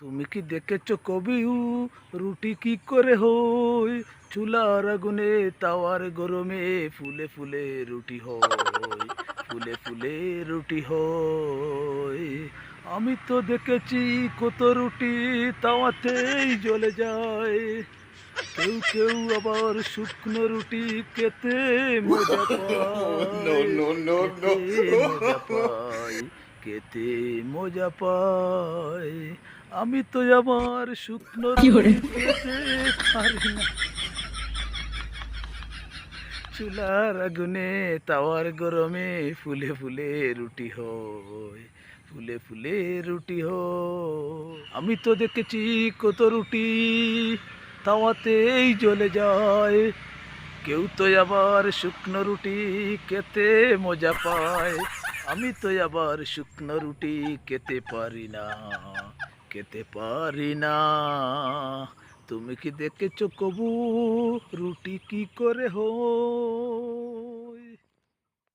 তুমি কি দেখেছ কবিউ রুটি কি করে হই চুলার আগুনে তাওয়ার গরমে ফুলে ফুলে রুটি হয় ফুলে ফুলে রুটি হয়। আমি তো দেখেছি কত রুটি তাওয়াতেই জ্বলে যায়। কেউ কেউ আবার শুকনো রুটি খেতে মজা পায়। খেতে মজা পায়। আমি তো আমার শুকনো চুলার আগুনে তাওয়ার গরমে ফুলে ফুলে রুটি হয় ফুলে ফুলে রুটি হয়। আমি তো দেখেছি কত রুটি তাওয়াতেই জ্বলে যায়। কেউ তো আবার শুকনো রুটি খেতে মজা পায়। আমি তো আবার শুকনো রুটি খেতে পারি না। খেতে পারি না। তুমি কি দেখেছ কবু? রুটি কি করে হো?